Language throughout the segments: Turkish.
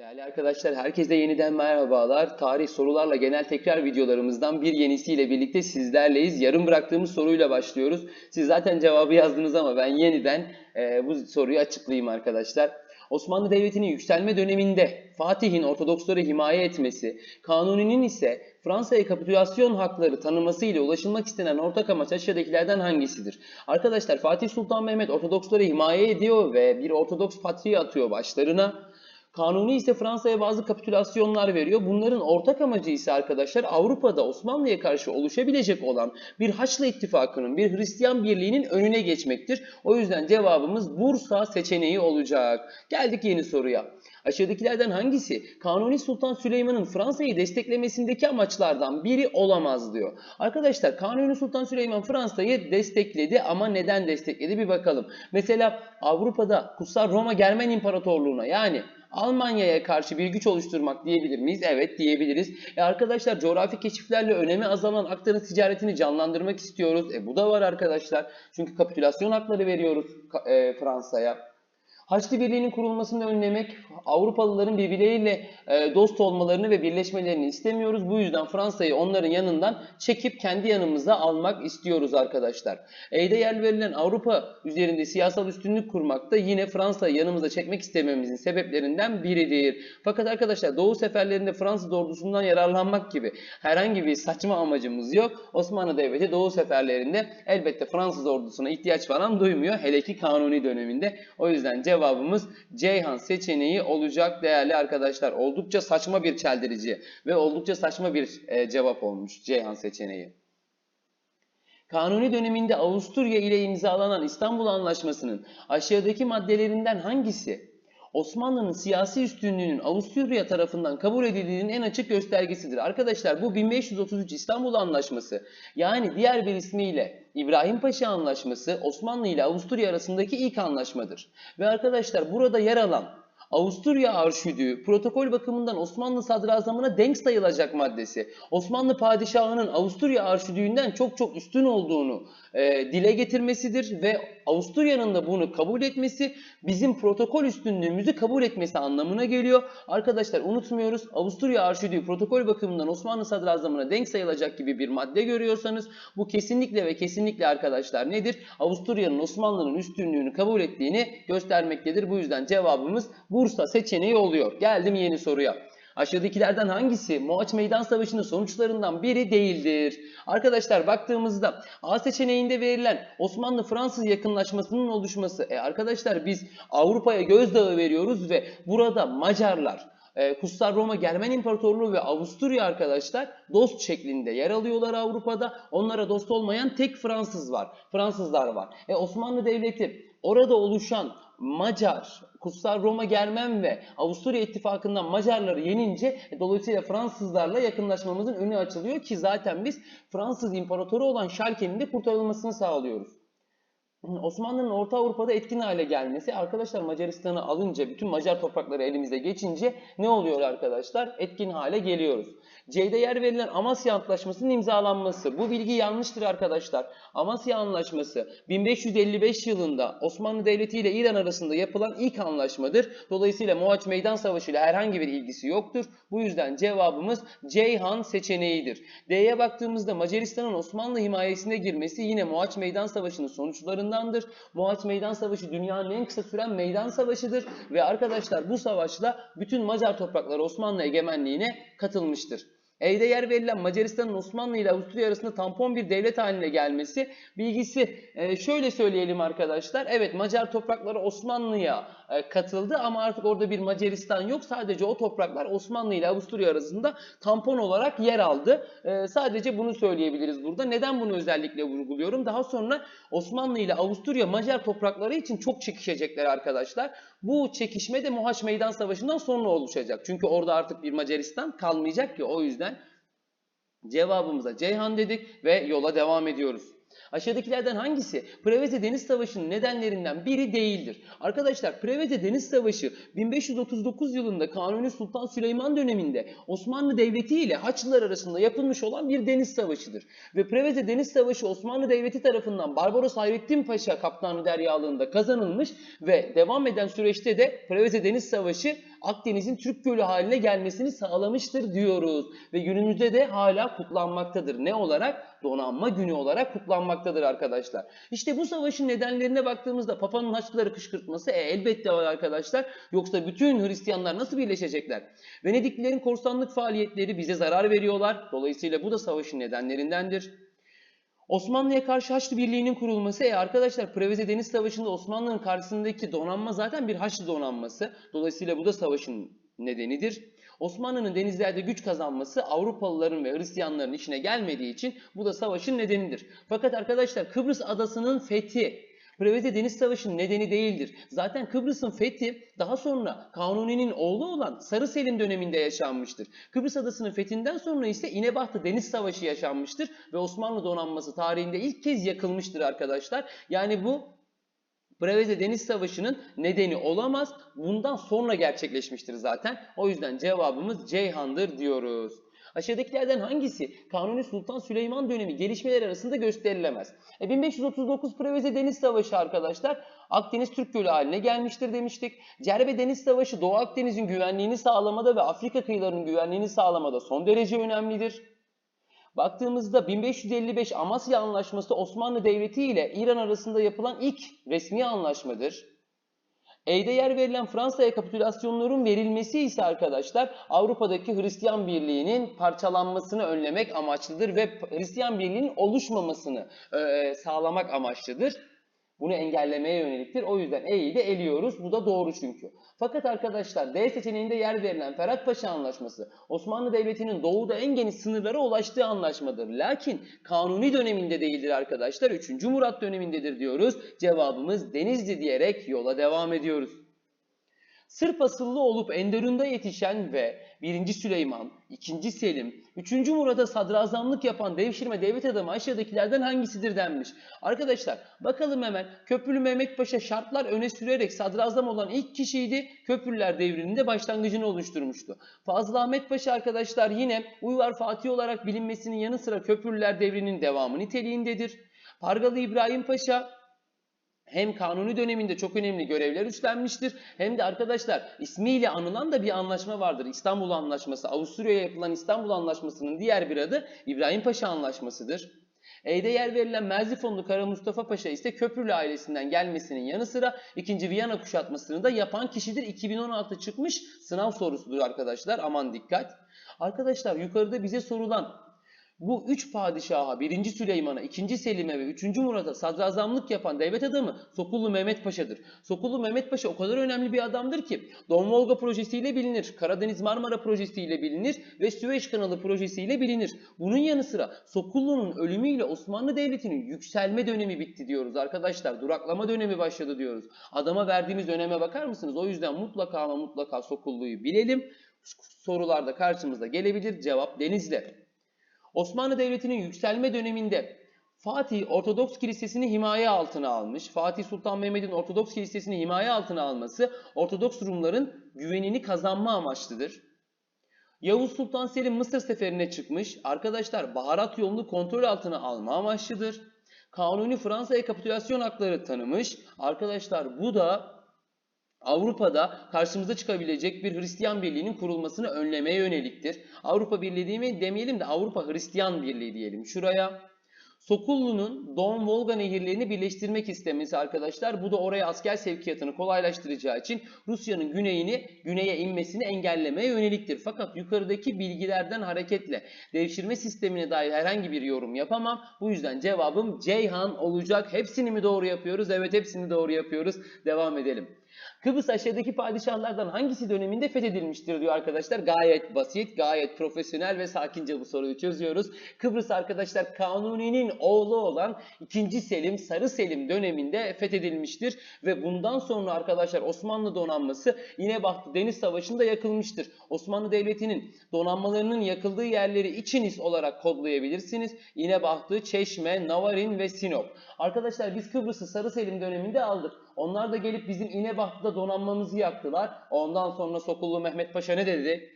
Değerli arkadaşlar, herkese yeniden merhabalar. Tarih sorularla genel tekrar videolarımızdan bir yenisiyle birlikte sizlerleyiz. Yarım bıraktığımız soruyla başlıyoruz. Siz zaten cevabı yazdınız ama ben yeniden e, bu soruyu açıklayayım arkadaşlar. Osmanlı Devleti'nin yükselme döneminde Fatih'in Ortodoksları himaye etmesi, Kanuni'nin ise Fransa'ya kapitülasyon hakları tanıması ile ulaşılmak istenen ortak amaç aşağıdakilerden hangisidir? Arkadaşlar Fatih Sultan Mehmet Ortodoksları himaye ediyor ve bir Ortodoks patriği atıyor başlarına. Kanuni ise Fransa'ya bazı kapitülasyonlar veriyor. Bunların ortak amacı ise arkadaşlar Avrupa'da Osmanlı'ya karşı oluşabilecek olan bir Haçlı ittifakının, bir Hristiyan birliğinin önüne geçmektir. O yüzden cevabımız Bursa seçeneği olacak. Geldik yeni soruya. Aşağıdakilerden hangisi Kanuni Sultan Süleyman'ın Fransa'yı desteklemesindeki amaçlardan biri olamaz diyor. Arkadaşlar Kanuni Sultan Süleyman Fransa'yı destekledi ama neden destekledi bir bakalım. Mesela Avrupa'da Kutsal Roma Germen İmparatorluğu'na yani Almanya'ya karşı bir güç oluşturmak diyebilir miyiz? Evet diyebiliriz. E arkadaşlar coğrafi keşiflerle önemi azalan Akdeniz ticaretini canlandırmak istiyoruz. E bu da var arkadaşlar. Çünkü kapitülasyon hakları veriyoruz e, Fransa'ya. Haçlı Birliği'nin kurulmasını önlemek, Avrupalıların birbirleriyle e, dost olmalarını ve birleşmelerini istemiyoruz. Bu yüzden Fransa'yı onların yanından çekip kendi yanımıza almak istiyoruz arkadaşlar. E'de yer verilen Avrupa üzerinde siyasal üstünlük kurmak da yine Fransa'yı yanımıza çekmek istememizin sebeplerinden biridir. Fakat arkadaşlar Doğu seferlerinde Fransız ordusundan yararlanmak gibi herhangi bir saçma amacımız yok. Osmanlı Devleti Doğu seferlerinde elbette Fransız ordusuna ihtiyaç falan duymuyor. Hele ki Kanuni döneminde. O yüzden cevabımız Ceyhan seçeneği olacak değerli arkadaşlar. Oldukça saçma bir çeldirici ve oldukça saçma bir e, cevap olmuş Ceyhan seçeneği. Kanuni döneminde Avusturya ile imzalanan İstanbul Anlaşması'nın aşağıdaki maddelerinden hangisi Osmanlı'nın siyasi üstünlüğünün Avusturya tarafından kabul edildiğinin en açık göstergesidir. Arkadaşlar bu 1533 İstanbul Anlaşması yani diğer bir ismiyle İbrahim Paşa Anlaşması Osmanlı ile Avusturya arasındaki ilk anlaşmadır. Ve arkadaşlar burada yer alan Avusturya Arşidüğü protokol bakımından Osmanlı sadrazamına denk sayılacak maddesi. Osmanlı padişahının Avusturya Arşidüğü'nden çok çok üstün olduğunu e, dile getirmesidir ve Avusturya'nın da bunu kabul etmesi bizim protokol üstünlüğümüzü kabul etmesi anlamına geliyor. Arkadaşlar unutmuyoruz Avusturya Arşidüğü protokol bakımından Osmanlı sadrazamına denk sayılacak gibi bir madde görüyorsanız bu kesinlikle ve kesinlikle arkadaşlar nedir? Avusturya'nın Osmanlı'nın üstünlüğünü kabul ettiğini göstermektedir. Bu yüzden cevabımız Bursa seçeneği oluyor. Geldim yeni soruya. Aşağıdakilerden hangisi Mohaç Meydan Savaşı'nın sonuçlarından biri değildir? Arkadaşlar baktığımızda A seçeneğinde verilen Osmanlı-Fransız yakınlaşmasının oluşması. E arkadaşlar biz Avrupa'ya gözdağı veriyoruz ve burada Macarlar, e, Kutsal Roma Germen İmparatorluğu ve Avusturya arkadaşlar dost şeklinde yer alıyorlar Avrupa'da. Onlara dost olmayan tek Fransız var. Fransızlar var. E, Osmanlı Devleti orada oluşan Macar, Kutsal Roma Germen ve Avusturya ittifakından Macarları yenince e, dolayısıyla Fransızlarla yakınlaşmamızın önü açılıyor ki zaten biz Fransız imparatoru olan Şalke'nin de kurtarılmasını sağlıyoruz. Osmanlı'nın Orta Avrupa'da etkin hale gelmesi arkadaşlar Macaristan'ı alınca bütün Macar toprakları elimize geçince ne oluyor arkadaşlar? Etkin hale geliyoruz. C'de yer verilen Amasya Antlaşması'nın imzalanması. Bu bilgi yanlıştır arkadaşlar. Amasya Antlaşması 1555 yılında Osmanlı Devleti ile İran arasında yapılan ilk anlaşmadır. Dolayısıyla Mohaç Meydan Savaşı ile herhangi bir ilgisi yoktur. Bu yüzden cevabımız Ceyhan seçeneğidir. D'ye baktığımızda Macaristan'ın Osmanlı himayesine girmesi yine Mohaç Meydan Savaşı'nın sonuçlarındandır. Mohaç Meydan Savaşı dünyanın en kısa süren meydan savaşıdır ve arkadaşlar bu savaşla bütün Macar toprakları Osmanlı egemenliğine katılmıştır. E'de yer verilen Macaristan'ın Osmanlı ile Avusturya arasında tampon bir devlet haline gelmesi bilgisi e, şöyle söyleyelim arkadaşlar. Evet Macar toprakları Osmanlı'ya e, katıldı ama artık orada bir Macaristan yok. Sadece o topraklar Osmanlı ile Avusturya arasında tampon olarak yer aldı. E, sadece bunu söyleyebiliriz burada. Neden bunu özellikle vurguluyorum? Daha sonra Osmanlı ile Avusturya Macar toprakları için çok çekişecekler arkadaşlar. Bu çekişme de Mohaç Meydan Savaşı'ndan sonra oluşacak. Çünkü orada artık bir Macaristan kalmayacak ki o yüzden cevabımıza Ceyhan dedik ve yola devam ediyoruz. Aşağıdakilerden hangisi Preveze Deniz Savaşı'nın nedenlerinden biri değildir? Arkadaşlar Preveze Deniz Savaşı 1539 yılında Kanuni Sultan Süleyman döneminde Osmanlı Devleti ile Haçlılar arasında yapılmış olan bir deniz savaşıdır. Ve Preveze Deniz Savaşı Osmanlı Devleti tarafından Barbaros Hayrettin Paşa kaptanı deryalığında kazanılmış ve devam eden süreçte de Preveze Deniz Savaşı Akdeniz'in Türk Gölü haline gelmesini sağlamıştır diyoruz. Ve günümüzde de hala kutlanmaktadır. Ne olarak? Donanma günü olarak kutlanmaktadır arkadaşlar. İşte bu savaşın nedenlerine baktığımızda Papa'nın Haçlıları kışkırtması e, elbette var arkadaşlar. Yoksa bütün Hristiyanlar nasıl birleşecekler? Venediklilerin korsanlık faaliyetleri bize zarar veriyorlar. Dolayısıyla bu da savaşın nedenlerindendir. Osmanlı'ya karşı Haçlı Birliği'nin kurulması. E arkadaşlar Preveze Deniz Savaşı'nda Osmanlı'nın karşısındaki donanma zaten bir Haçlı donanması. Dolayısıyla bu da savaşın nedenidir. Osmanlı'nın denizlerde güç kazanması Avrupalıların ve Hristiyanların işine gelmediği için bu da savaşın nedenidir. Fakat arkadaşlar Kıbrıs adasının fethi Preveze Deniz Savaşı'nın nedeni değildir. Zaten Kıbrıs'ın fethi daha sonra Kanuni'nin oğlu olan Sarı Selim döneminde yaşanmıştır. Kıbrıs adasının fethinden sonra ise İnebahtı Deniz Savaşı yaşanmıştır ve Osmanlı donanması tarihinde ilk kez yakılmıştır arkadaşlar. Yani bu Preveze Deniz Savaşı'nın nedeni olamaz. Bundan sonra gerçekleşmiştir zaten. O yüzden cevabımız Ceyhan'dır diyoruz. Aşağıdakilerden hangisi Kanuni Sultan Süleyman dönemi gelişmeler arasında gösterilemez? E 1539 Preveze Deniz Savaşı arkadaşlar Akdeniz Türk Gölü haline gelmiştir demiştik. Cerbe Deniz Savaşı Doğu Akdeniz'in güvenliğini sağlamada ve Afrika kıyılarının güvenliğini sağlamada son derece önemlidir. Baktığımızda 1555 Amasya Anlaşması Osmanlı Devleti ile İran arasında yapılan ilk resmi anlaşmadır. E'de yer verilen Fransa'ya kapitülasyonların verilmesi ise arkadaşlar Avrupa'daki Hristiyan Birliği'nin parçalanmasını önlemek amaçlıdır ve Hristiyan Birliği'nin oluşmamasını e, sağlamak amaçlıdır. Bunu engellemeye yöneliktir. O yüzden E'yi de eliyoruz. Bu da doğru çünkü. Fakat arkadaşlar D seçeneğinde yer verilen Ferhat Paşa Anlaşması Osmanlı Devleti'nin doğuda en geniş sınırlara ulaştığı anlaşmadır. Lakin Kanuni döneminde değildir arkadaşlar. 3. Murat dönemindedir diyoruz. Cevabımız Denizli diyerek yola devam ediyoruz. Sırp asıllı olup Enderun'da yetişen ve 1. Süleyman, 2. Selim, 3. Murat'a sadrazamlık yapan devşirme devlet adamı aşağıdakilerden hangisidir denmiş. Arkadaşlar bakalım hemen Köprülü Mehmet Paşa şartlar öne sürerek sadrazam olan ilk kişiydi. Köprüler devrinin de başlangıcını oluşturmuştu. Fazıl Ahmet Paşa arkadaşlar yine Uyvar Fatih olarak bilinmesinin yanı sıra Köprülüler devrinin devamı niteliğindedir. Pargalı İbrahim Paşa hem kanuni döneminde çok önemli görevler üstlenmiştir hem de arkadaşlar ismiyle anılan da bir anlaşma vardır. İstanbul Anlaşması, Avusturya'ya yapılan İstanbul Anlaşması'nın diğer bir adı İbrahim Paşa Anlaşması'dır. E'de yer verilen Merzifonlu Kara Mustafa Paşa ise Köprülü ailesinden gelmesinin yanı sıra 2. Viyana kuşatmasını da yapan kişidir. 2016 çıkmış sınav sorusudur arkadaşlar aman dikkat. Arkadaşlar yukarıda bize sorulan bu üç padişaha 1. Süleyman'a, 2. Selim'e ve 3. Murat'a sadrazamlık yapan devlet adamı Sokullu Mehmet Paşa'dır. Sokullu Mehmet Paşa o kadar önemli bir adamdır ki Don Volga projesiyle bilinir, Karadeniz Marmara projesiyle bilinir ve Süveyş kanalı projesiyle bilinir. Bunun yanı sıra Sokullu'nun ölümüyle Osmanlı Devleti'nin yükselme dönemi bitti diyoruz arkadaşlar. Duraklama dönemi başladı diyoruz. Adama verdiğimiz öneme bakar mısınız? O yüzden mutlaka ama mutlaka Sokullu'yu bilelim. Sorularda karşımıza gelebilir. Cevap Denizli. Osmanlı Devleti'nin yükselme döneminde Fatih Ortodoks Kilisesi'ni himaye altına almış. Fatih Sultan Mehmet'in Ortodoks Kilisesi'ni himaye altına alması Ortodoks Rumların güvenini kazanma amaçlıdır. Yavuz Sultan Selim Mısır seferine çıkmış. Arkadaşlar baharat yolunu kontrol altına alma amaçlıdır. Kanuni Fransa'ya kapitülasyon hakları tanımış. Arkadaşlar bu da Avrupa'da karşımıza çıkabilecek bir Hristiyan birliğinin kurulmasını önlemeye yöneliktir. Avrupa Birliği mi demeyelim de Avrupa Hristiyan Birliği diyelim şuraya. Sokullu'nun Don Volga nehirlerini birleştirmek istemesi arkadaşlar. Bu da oraya asker sevkiyatını kolaylaştıracağı için Rusya'nın güneyini, güneye inmesini engellemeye yöneliktir. Fakat yukarıdaki bilgilerden hareketle devşirme sistemine dair herhangi bir yorum yapamam. Bu yüzden cevabım Ceyhan olacak. Hepsini mi doğru yapıyoruz? Evet hepsini doğru yapıyoruz. Devam edelim. Kıbrıs aşağıdaki padişahlardan hangisi döneminde fethedilmiştir diyor arkadaşlar. Gayet basit, gayet profesyonel ve sakince bu soruyu çözüyoruz. Kıbrıs arkadaşlar Kanuni'nin oğlu olan 2. Selim, Sarı Selim döneminde fethedilmiştir. Ve bundan sonra arkadaşlar Osmanlı donanması İnebahtı Deniz Savaşı'nda yakılmıştır. Osmanlı Devleti'nin donanmalarının yakıldığı yerleri İçiniz olarak kodlayabilirsiniz. İnebahtı, Çeşme, Navarin ve Sinop. Arkadaşlar biz Kıbrıs'ı Sarı Selim döneminde aldık. Onlar da gelip bizim İnebahtı'da donanmamızı yaktılar. Ondan sonra Sokullu Mehmet Paşa ne dedi?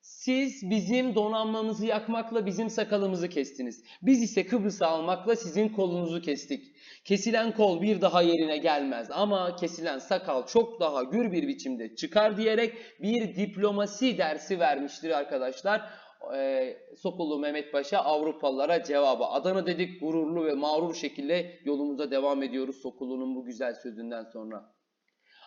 Siz bizim donanmamızı yakmakla bizim sakalımızı kestiniz. Biz ise Kıbrıs'ı almakla sizin kolunuzu kestik. Kesilen kol bir daha yerine gelmez ama kesilen sakal çok daha gür bir biçimde çıkar diyerek bir diplomasi dersi vermiştir arkadaşlar. Ee, Sokullu Mehmet Paşa Avrupalılara cevabı. Adana dedik gururlu ve mağrur şekilde yolumuza devam ediyoruz Sokullu'nun bu güzel sözünden sonra.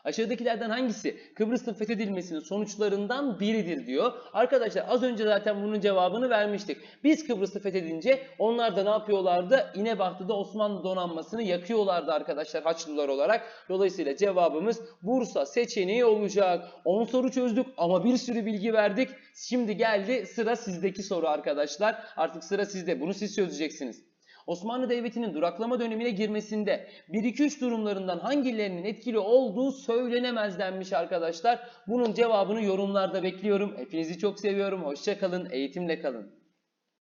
Aşağıdakilerden hangisi Kıbrıs'ın fethedilmesinin sonuçlarından biridir diyor. Arkadaşlar az önce zaten bunun cevabını vermiştik. Biz Kıbrıs'ı fethedince onlar da ne yapıyorlardı? İnebahtı'da Osmanlı donanmasını yakıyorlardı arkadaşlar Haçlılar olarak. Dolayısıyla cevabımız Bursa seçeneği olacak. 10 soru çözdük ama bir sürü bilgi verdik. Şimdi geldi sıra sizdeki soru arkadaşlar. Artık sıra sizde. Bunu siz çözeceksiniz. Osmanlı Devleti'nin duraklama dönemine girmesinde 1-2-3 durumlarından hangilerinin etkili olduğu söylenemez denmiş arkadaşlar. Bunun cevabını yorumlarda bekliyorum. Hepinizi çok seviyorum. Hoşça kalın. Eğitimle kalın.